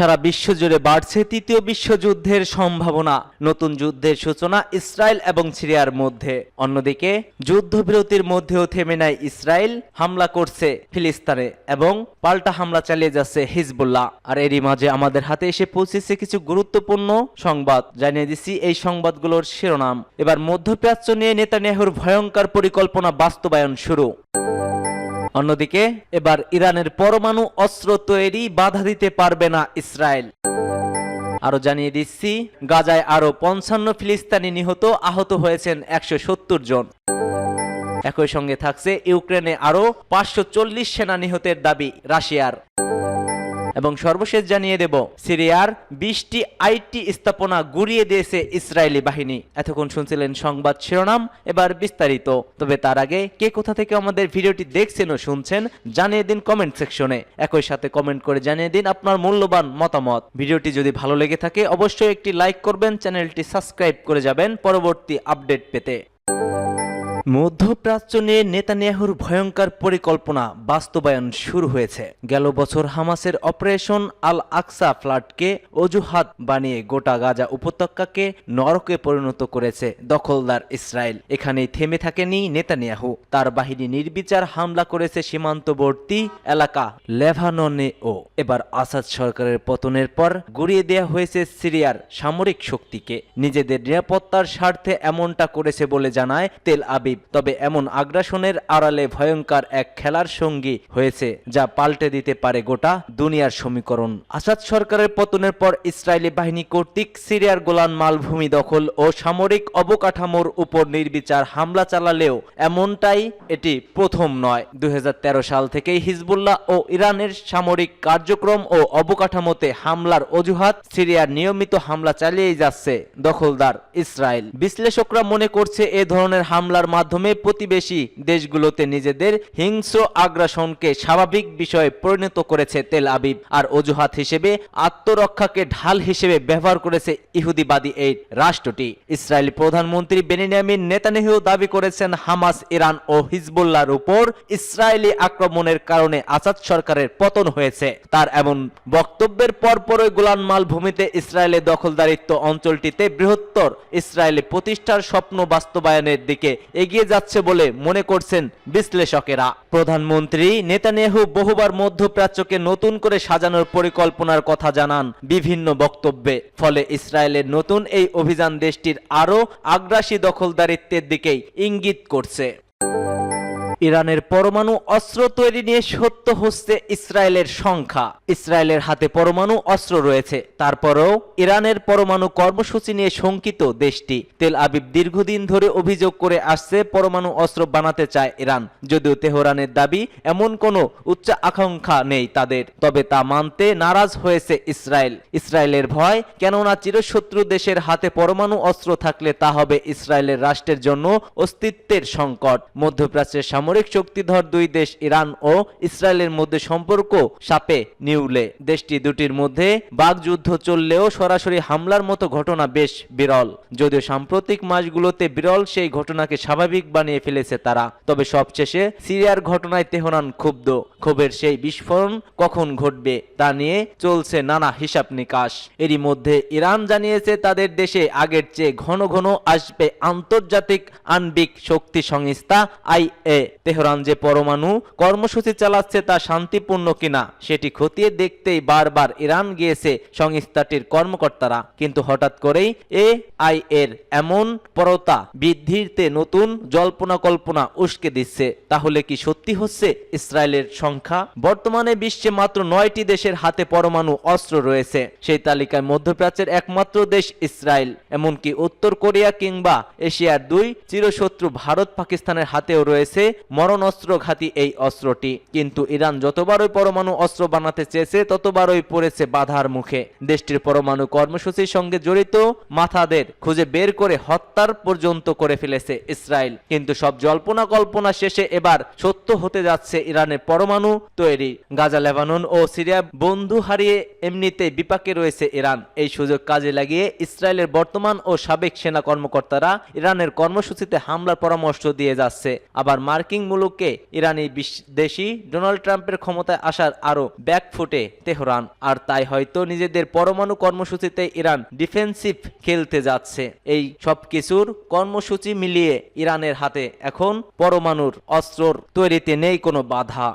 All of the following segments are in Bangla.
সারা বিশ্বজুড়ে বাড়ছে তৃতীয় বিশ্বযুদ্ধের সম্ভাবনা। নতুন যুদ্ধের সূচনা ইসরায়েল এবং সিরিয়ার মধ্যে। অন্যদিকে, যুদ্ধবিরতির মধ্যেও থেমে নাই ইসরায়েল। হামলা করছে ফিলিস্তানে এবং পাল্টা হামলা চালিয়ে যাচ্ছে হিজবুল্লাহ। আর এরই মাঝে আমাদের হাতে এসে পৌঁছেছে কিছু গুরুত্বপূর্ণ সংবাদ। জানিয়ে দিচ্ছি এই সংবাদগুলোর শিরোনাম। এবার মধ্যপ্রাচ্য নিয়ে নেতানিয়াহুর ভয়ঙ্কর পরিকল্পনা বাস্তবায়ন শুরু। অন্যদিকে, এবার ইরানের পরমাণু অস্ত্র তৈরি বাধা দিতে পারবে না ইসরায়েল। আরও জানিয়ে দিচ্ছি, গাজায় আরও পঞ্চান্ন ফিলিস্তানি নিহত আহত হয়েছেন একশো সত্তর জন। একই সঙ্গে থাকছে ইউক্রেনে আরও পাঁচশো চল্লিশ সেনা নিহতের দাবি রাশিয়ার। এবং সর্বশেষ জানিয়ে দেব, সিরিয়ার বিশটি আইটি স্থাপনা গুড়িয়ে দিয়েছে ইসরায়েলি বাহিনী। এতক্ষণ শুনছিলেন সংবাদ শিরোনাম, এবার বিস্তারিত। তবে তার আগে কে কোথা থেকে আমাদের ভিডিওটি দেখছেন ও শুনছেন, জানিয়ে দিন কমেন্ট সেকশনে। একই সাথে কমেন্ট করে জানিয়ে দিন আপনার মূল্যবান মতামত। ভিডিওটি যদি ভালো লেগে থাকে, অবশ্যই একটি লাইক করবেন, চ্যানেলটি সাবস্ক্রাইব করে যাবেন পরবর্তী আপডেট পেতে। মধ্যপ্রাচ্য নিয়ে নেতানিয়াহুর ভয়ঙ্কর পরিকল্পনা বাস্তবায়ন শুরু হয়েছে। গেল বছর হামাসের অপারেশন আল আকসা ফ্লাটকে অজুহাত বানিয়ে গোটা গাজা উপত্যকাকে নরকে পরিণত করেছে দখলদার ইসরায়েল। এখানেই থেমে থাকেনি নেতানিয়াহু। তার বাহিনী নির্বিচার হামলা করেছে সীমান্তবর্তী এলাকা লেভাননে ও। এবার আসাদ সরকারের পতনের পর গুড়িয়ে দেওয়া হয়েছে সিরিয়ার সামরিক শক্তিকে। নিজেদের নিরাপত্তার স্বার্থে এমনটা করেছে বলে জানায় তেল আবিব তবে এমন আগ্রাসনের আড়ালে ভয়ঙ্কর এক খেলার সঙ্গী হয়েছে যা পাল্টে দিতে পারে গোটা দুনিয়ার সমীকরণ। আসাদ সরকারের পতনের পর ইসরায়েলি বাহিনী কর্তৃক সিরিয়ার গোলান মালভূমি দখল ও সামরিক অবকাঠামোর উপর নির্বিচার হামলা চালালেও এমনটাই এটি প্রথম নয়। দুই সাল থেকেই হিজবুল্লাহ ও ইরানের সামরিক কার্যক্রম ও অবকাঠামোতে হামলার অজুহাত সিরিয়ার নিয়মিত হামলা চালিয়েই যাচ্ছে দখলদার ইসরায়েল। বিশ্লেষকরা মনে করছে এ ধরনের হামলার মাধ্যমে প্রতিবেশী দেশগুলোতে নিজেদের হিংস্র আগ্রাসনকে স্বাভাবিক বিষয়ে পরিণত করেছে তেল আবিব। আর অজুহাত হিসেবে আত্মরক্ষাকে ঢাল হিসেবে ব্যবহার করেছে ইহুদিবাদী এই রাষ্ট্রটি। ইসরায়েলি প্রধানমন্ত্রী বেনিয়ামিন নেতানিয়াহু দাবি করেছেন, হামাস, ইরান ও হিজবুল্লাহর উপর ইসরায়েলি আক্রমণের কারণে আসাদ সরকারের পতন হয়েছে। তার এমন বক্তব্যের পরপরই গোলান মালভূমিতে ইসরায়েলের দখলদারিত্ব অঞ্চলটিতে বৃহত্তর ইসরায়েলি প্রতিষ্ঠার স্বপ্ন বাস্তবায়নের দিকে এগিয়ে যাচ্ছে বলে মনে করছেন বিশ্লেষকেরা। প্রধানমন্ত্রী নেতানিয়াহু বহুবার মধ্যপ্রাচ্যকে নতুন করে সাজানোর পরিকল্পনার কথা জানান বিভিন্ন বক্তব্যে। ফলে ইসরায়েলের নতুন এই অভিযান দেশটির আরও আগ্রাসী দখলদারিত্বের দিকেই ইঙ্গিত করছে। ইরানের পরমাণু অস্ত্র তৈরি নিয়ে সত্য হচ্ছে ইসরায়েলের সংখ্যা। ইসরায়েলের হাতে পরমাণু অস্ত্র রয়েছে। তারপরেও ইরানের পরমাণু কর্মসূচি নিয়ে শঙ্কিত দেশটি। তেল আবিব দীর্ঘদিন ধরে অভিযোগ করে আসছে পরমাণু অস্ত্র বানাতে চায় ইরান। যদিও তেহরানের দাবি এমন কোনো উচ্চ আকাঙ্ক্ষা নেই তাদের। তবে তা মানতে নারাজ হয়েছে ইসরায়েল। ইসরায়েলের ভয়, কেননা চিরশত্রু দেশের হাতে পরমাণু অস্ত্র থাকলে তা হবে ইসরায়েলের রাষ্ট্রের জন্য অস্তিত্বের সংকট। মধ্যপ্রাচ্যের সামরিক শক্তিধর দুই দেশ ইরান ও ইসরায়েলের মধ্যে সম্পর্ক সাপে নিউলে। দেশটি দুটির মধ্যে বাগযুদ্ধ চললেও সরাসরি হামলার মতো ঘটনা বেশ বিরল। যদিও সাম্প্রতিক মাসগুলোতে বিরল, সেই ঘটনাকে স্বাভাবিক বানিয়ে ফেলেছে তারা। তবে সবশেষে সিরিয়ার ঘটনায় তেহরান ক্ষুব্ধ। ক্ষোভের সেই বিস্ফোরণ কখন ঘটবে তা নিয়ে চলছে নানা হিসাব নিকাশ। এরই মধ্যে ইরান জানিয়েছে তাদের দেশে আগের চেয়ে ঘন ঘন আসবে আন্তর্জাতিক আণবিক শক্তি সংস্থা আইএ তেহরান যে পরমাণু কর্মসূচি চালাচ্ছে তা শান্তিপূর্ণ কিনা, সেটি খতিয়ে দেখতেই বারবার ইরান গিয়েছে সংস্থাটির কর্মকর্তারা। কিন্তু হঠাৎ করেই এ আই এর এমন পরতা বৃদ্ধিতে নতুন জল্পনা কল্পনা উস্কে দিচ্ছে। তাহলে কি সত্যি হচ্ছে ইসরায়েলের সংখ্যা? বর্তমানে বিশ্বে মাত্র নয়টি দেশের হাতে পরমাণু অস্ত্র রয়েছে। সেই তালিকায় মধ্যপ্রাচ্যের একমাত্র দেশ ইসরায়েল, এমনকি উত্তর কোরিয়া কিংবা এশিয়ার দুই চিরশত্রু ভারত পাকিস্তানের হাতেও রয়েছে মরণস্ত্র ঘাতি এই অস্ত্রটি। কিন্তু ইরান যতবারই পরমাণু অস্ত্র বানাতে চেয়েছে, ততবারই পড়েছে বাধার মুখে। দেশটির পরমাণু কর্মসূচির সঙ্গে জড়িত মাথাদের খুঁজে বের করে হত্যার পর্যন্ত করে ফেলেছে ইসরায়েল। কিন্তু সব জল্পনা কল্পনা শেষে এবার সত্য হতে যাচ্ছে ইরানের পরমাণু তৈরি। গাজা, লেবানন ও সিরিয়া বন্ধু হারিয়ে এমনিতে বিপাকে রয়েছে ইরান। এই সুযোগ কাজে লাগিয়ে ইসরায়েলের বর্তমান ও সাবেক সেনা কর্মকর্তারা ইরানের কর্মসূচিতে হামলার পরামর্শ দিয়ে যাচ্ছে। আবার মার্কিন মুলুকে ইরানি দেশি ডোনাল্ড ট্রাম্পের ক্ষমতায় আসার আরও ব্যাকফুটে তেহরান। আর তাই হয়তো নিজেদের পরমাণু কর্মসূচিতে ইরান ডিফেন্সিভ খেলতে যাচ্ছে। এই সব কিছুর কর্মসূচি মিলিয়ে ইরানের হাতে এখন পরমাণুর অস্ত্র তৈরিতে নেই কোনো বাধা।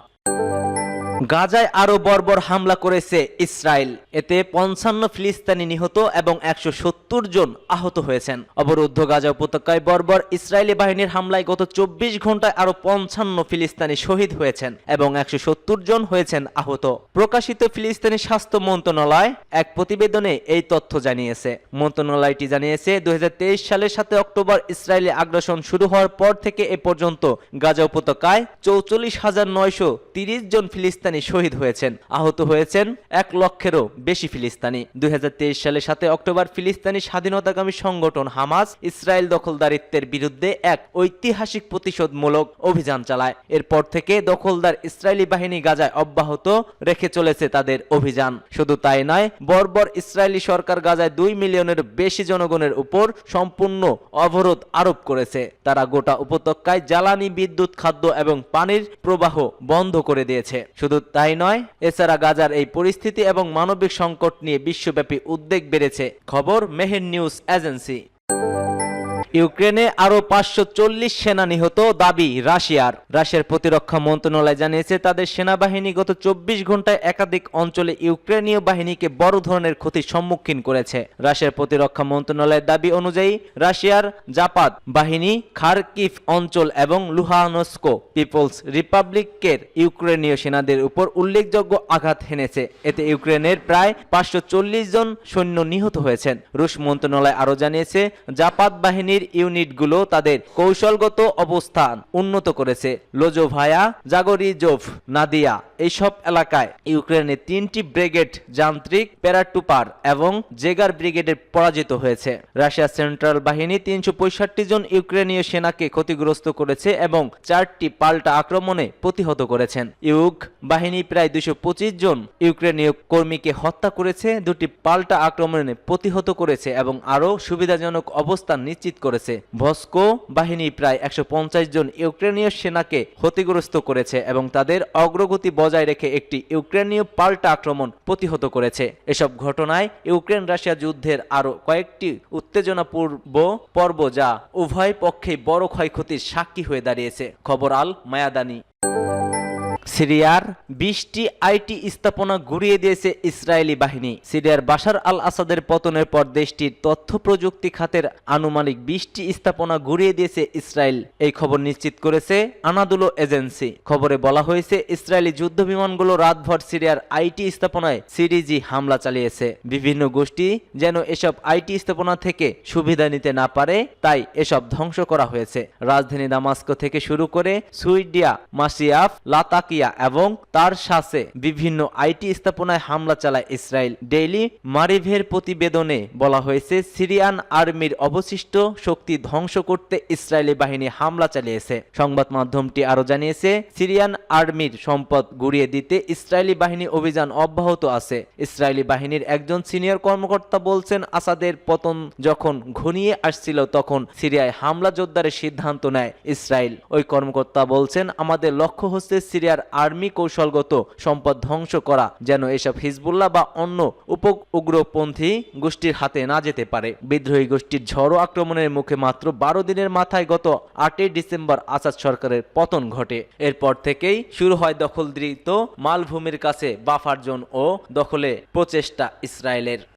গাজায় আরও বর্বর হামলা করেছে ইসরায়েল। এতে পঞ্চান্ন ফিলিস্তিনি নিহত এবং একশো সত্তর জন আহত হয়েছেন। অবরুদ্ধ গাজা উপত্যকায় বর্বর ইসরায়েলি বাহিনীর হামলায় গত চব্বিশ ঘন্টায় আরও পঞ্চান্ন ফিলিস্তিনি শহীদ হয়েছেন এবং একশো সত্তর জন হয়েছেন আহত। প্রকাশিত ফিলিস্তিনি স্বাস্থ্য মন্ত্রণালয় এক প্রতিবেদনে এই তথ্য জানিয়েছে। মন্ত্রণালয়টি জানিয়েছে, দুই হাজার তেইশ সালের সাথে অক্টোবর ইসরায়েলি আগ্রাসন শুরু হওয়ার পর থেকে এ পর্যন্ত গাজা উপত্যকায় চৌচল্লিশ হাজার নয়শো তিরিশ জন ফিলিস্তিনি শহীদ হয়েছেন। আহত হয়েছেন এক লক্ষেরও বেশি ফিলিস্তিনি। দুই সালের সাথে অক্টোবর ফিলিস্তিনি স্বাধীনতাকামী সংগঠন হামাস ইসরায়েল দখলদারিত্বের বিরুদ্ধে এক ঐতিহাসিক প্রতিশোধমূলক অভিযান চালায়। এরপর থেকে দখলদার ইসরায়েলি বাহিনী গাজায় অব্যাহত রেখে চলেছে তাদের অভিযান। শুধু তাই নয়, বর্বর ইসরায়েলি সরকার গাজায় দুই মিলিয়নের বেশি জনগণের উপর সম্পূর্ণ অবরোধ আরোপ করেছে। তারা গোটা উপত্যকায় জ্বালানি, বিদ্যুৎ, খাদ্য এবং পানির প্রবাহ বন্ধ করে দিয়েছে। শুধু তাই নয়, এছাড়া গাজার এই পরিস্থিতি এবং মানবিক সংকট নিয়ে বিশ্বব্যাপী উদ্বেগ বেড়েছে। খবর মেহের নিউজ এজেন্সি। ইউক্রেনে আরও পাঁচশো চল্লিশ সেনা নিহত দাবি রাশিয়ার। রাশিয়ার প্রতিরক্ষা মন্ত্রণালয় জানিয়েছে, তাদের সেনাবাহিনী গত চব্বিশ ঘন্টায় একাধিক অঞ্চলে ইউক্রেনীয় বাহিনীকে বড় ধরনের ক্ষতির সম্মুখীন করেছে। রাশিয়ার প্রতিরক্ষা মন্ত্রণালয়ের দাবি অনুযায়ী, রাশিয়ার জাপাত বাহিনী খারকিভ অঞ্চল এবং লুহানস্কো পিপলস রিপাবলিকের ইউক্রেনীয় সেনাদের উপর উল্লেখযোগ্য আঘাত হেনেছে। এতে ইউক্রেনের প্রায় পাঁচশো চল্লিশ জন সৈন্য নিহত হয়েছেন। রুশ মন্ত্রণালয় আরও জানিয়েছে, জাপাত বাহিনীর ইউনিটগুলো তাদের কৌশলগত অবস্থান উন্নত করেছে। লোজোভায়া জাগরিজোভ নাদিয়া। এইসব এলাকায় ইউক্রেনের তিনটি ব্রিগেড যান্ত্রিক প্যারাটুপার এবং জেগার ব্রিগেডের পরাজিত হয়েছে। রাশিয়া সেন্ট্রাল বাহিনী তিনশো জন ইউক্রেনীয় সেনাকে ক্ষতিগ্রস্ত করেছে এবং চারটি পাল্টা আক্রমণে প্রতিহত করেছেন। ইউক বাহিনী প্রায় দুশো জন ইউক্রেনীয় কর্মীকে হত্যা করেছে, দুটি পাল্টা আক্রমণে প্রতিহত করেছে এবং আরও সুবিধাজনক অবস্থান নিশ্চিত করেছে। ভস্কো বাহিনী প্রায় একশো পঞ্চাশ জন ইউক্রেনীয় সেনাকে ক্ষতিগ্রস্ত করেছে এবং তাদের অগ্রগতি বজায় রেখে একটি ইউক্রেনীয় পাল্টা আক্রমণ প্রতিহত করেছে। এসব ঘটনায় ইউক্রেন রাশিয়া যুদ্ধের আরও কয়েকটি উত্তেজনা পূর্ব পর্ব যা উভয় পক্ষে বড় ক্ষয়ক্ষতির সাক্ষী হয়ে দাঁড়িয়েছে। খবর আল মায়াদানি। সিরিয়ার বিশটি আইটি স্থাপনা গুড়িয়ে দিয়েছে ইসরায়েলি বাহিনী। সিরিয়ার বাশার আল আসাদের পতনের পর দেশটির তথ্য প্রযুক্তি খাতের আনুমানিক বিশটি স্থাপনা গুড়িয়ে দিয়েছে ইসরায়েল। এই খবর নিশ্চিত করেছে আনাদুলো এজেন্সি। খবরে বলা হয়েছে, ইসরায়েলি যুদ্ধ বিমানগুলো রাতভর সিরিয়ার আইটি স্থাপনায় সিরিজি হামলা চালিয়েছে। বিভিন্ন গোষ্ঠী যেন এসব আইটি স্থাপনা থেকে সুবিধা নিতে না পারে, তাই এসব ধ্বংস করা হয়েছে। রাজধানী দামাস্কো থেকে শুরু করে সুইডিয়া, মাসিয়াফ লাতাকিয়া এবং তার সাথে বিভিন্ন আইটি স্থাপনায় হামলা চালায় ইসরায়েল। ডেইলি মারিভের প্রতিবেদনে বলা হয়েছে, সিরিয়ান আর্মির অবশিষ্ট শক্তি ধ্বংস করতে ইসরায়েলি বাহিনী হামলা চালিয়েছে। সংবাদ মাধ্যমটি আরও জানিয়েছে, সিরিয়ান আর্মির সম্পদ গুড়িয়ে দিতে ইসরায়েলি বাহিনী অভিযান অব্যাহত আছে। ইসরায়েলি বাহিনীর একজন সিনিয়র কর্মকর্তা বলছেন, আসাদের পতন যখন ঘনিয়ে আসছিল তখন সিরিয়ায় হামলা জোরদারের সিদ্ধান্ত নেয় ইসরায়েল। ওই কর্মকর্তা বলছেন, আমাদের লক্ষ্য হচ্ছে সিরিয়ার আর্মি কৌশলগত সম্পদ ধ্বংস করা, যেন এসব হিজবুল্লাহ বা অন্য উপ উগ্রপন্থী গোষ্ঠীর হাতে না যেতে পারে। বিদ্রোহী গোষ্ঠীর ঝড়ো আক্রমণের মুখে মাত্র বারো দিনের মাথায় গত আটই ডিসেম্বর আসাদ সরকারের পতন ঘটে। এরপর থেকেই শুরু হয় দখলদৃত মালভূমির কাছে বাফার জোন ও দখলে প্রচেষ্টা ইসরায়েলের।